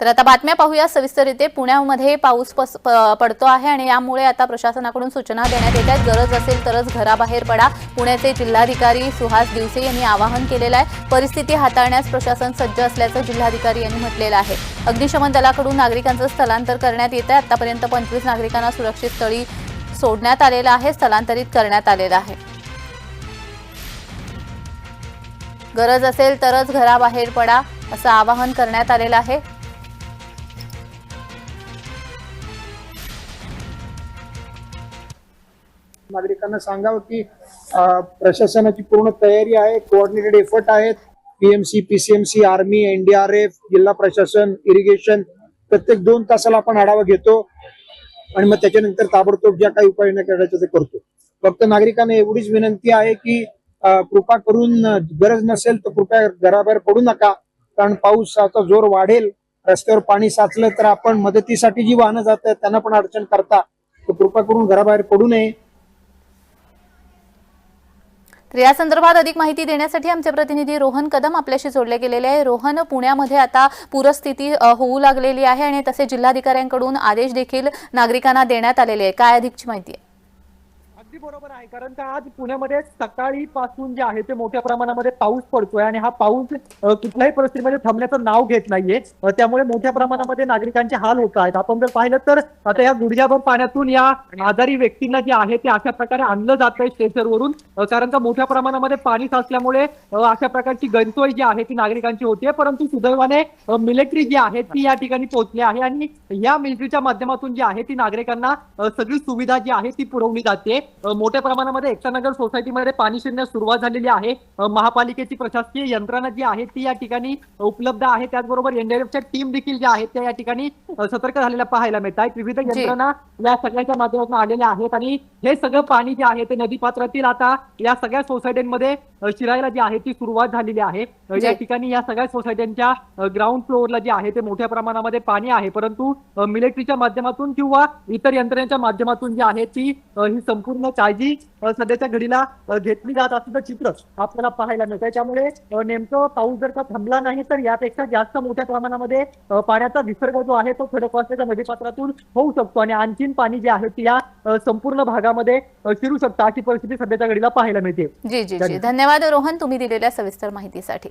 तर आता बातम्या पाहूया. सविस्तर इथे पुण्यामध्ये पाऊस पस- प- पडतो आहे आणि यामुळे आता प्रशासनाकडून सूचना देण्यात येत आहेत. गरज असेल तरच घराबाहेर पडा. पुण्याचे जिल्हाधिकारी सुहास दिवसे यांनी आवाहन केलेलं आहे. परिस्थिती हाताळण्यास प्रशासन सज्ज असल्याचं जिल्हाधिकारी यांनी म्हटलेलं आहे. अग्निशमन दलाकडून नागरिकांचं स्थलांतर करण्यात येत आहे. आतापर्यंत पंचवीस नागरिकांना सुरक्षित स्थळी सोडण्यात आलेलं आहे स्थलांतरित करण्यात आलेलं आहे. गरज असेल तरच घराबाहेर पडा असं आवाहन करण्यात आलेलं आहे. नागरिकांना सांगावं की प्रशासनाची पूर्ण तयारी आहे कोऑर्डिनेटेड एफर्ट आहेत. पीएमसी पीसीएमसी आर्मी एनडीआरएफ जिल्हा प्रशासन इरिगेशन प्रत्येक दोन तासाला आपण आढावा घेतो आणि मग त्याच्यानंतर ताबडतोब ज्या काही उपाययोजना करायच्या ते करतो. फक्त नागरिकांना एवढीच विनंती आहे की कृपा करून गरज नसेल तर कृपया घराबाहेर पडू नका कारण पाऊस आता जोर वाढेल रस्त्यावर पाणी साचलं तर आपण मदतीसाठी जी वाहनं जात आहेत त्यांना पण अडचण करता. तर कृपा करून घराबाहेर पडू नये. तर या संदर्भात अधिक माहिती देण्यासाठी आमचे प्रतिनिधी रोहन कदम आपल्याशी जोडले गेलेले आहे. रोहन पुण्यामध्ये आता पूरस्थिती होऊ लागलेली आहे आणि तसे जिल्हाधिकाऱ्यांकडून आदेश देखील नागरिकांना देण्यात आलेले आहे. काय अधिकची माहिती आहे? अगदी बरोबर आहे. कारण का आज पुण्यामध्ये सकाळी पासून जे आहे ते मोठ्या प्रमाणामध्ये पाऊस पडतोय आणि हा पाऊस कुठल्याही परिस्थितीमध्ये थांबण्याचं नाव घेत नाहीये. त्यामुळे मोठ्या प्रमाणामध्ये नागरिकांचे हाल होत आहेत. आपण जर पाहिलं तर आता या गुडघ्याभर पाण्यातून या आजारी व्यक्तींना जे आहे ते अशा प्रकारे आणलं जात आहे स्टेशनवरून कारण का मोठ्या प्रमाणामध्ये पाणी साचल्यामुळे अशा प्रकारची गैरसोय जी आहे ती नागरिकांची होती परंतु सुदैवाने मिलिटरी जी आहे ती या ठिकाणी पोहोचली आहे आणि या मिलिटरीच्या माध्यमातून जी आहे ती नागरिकांना सगळी सुविधा जी आहे ती पुरवली जाते. मोठ्या प्रमाणामध्ये एकतानगर सोसायटीमध्ये पाणी शिरण्यास सुरुवात झालेली आहे. महापालिकेची प्रशासकीय यंत्रणा जी आहे ती या ठिकाणी उपलब्ध आहे. त्याचबरोबर एनडीआरएफच्या टीम देखील ज्या आहेत त्या या ठिकाणी सतर्क झालेल्या पाहायला मिळत आहेत विविध. यंत्रणा या सगळ्याच्या माध्यमातून आलेल्या आहेत आणि हे सगळं पाणी जे आहे ते नदीपात्रातील आता या सगळ्या सोसायट्यांमध्ये शिरायला जी आहे ती सुरुवात झालेली आहे. या. ठिकाणी या सगळ्या सोसायट्यांच्या ग्राउंड फ्लोअरला जे आहे ते मोठ्या प्रमाणामध्ये पाणी आहे. परंतु मिलिटरीच्या माध्यमातून किंवा इतर यंत्रणेच्या माध्यमातून जी आहे ती ही संपूर्ण काळजी सध्याच्या घडीला घेतली जात असल्याचं चित्र आपल्याला पाहायला मिळतंय त्यामुळे नेमकं पाऊस जर का थांबला नाही तर यापेक्षा जास्त मोठ्या प्रमाणामध्ये पाण्याचा विसर्ग जो आहे तो खडकवासल्याच्या नदीपात्रातून होऊ शकतो आणि आणखीन पाणी जे आहे ते या संपूर्ण भागामध्ये शिरू शकतं. अशी परिस्थिती सध्याच्या घडीला पाहायला मिळते. जी जी. धन्यवाद रोहन तुम्ही दिलेल्या सविस्तर माहितीसाठी.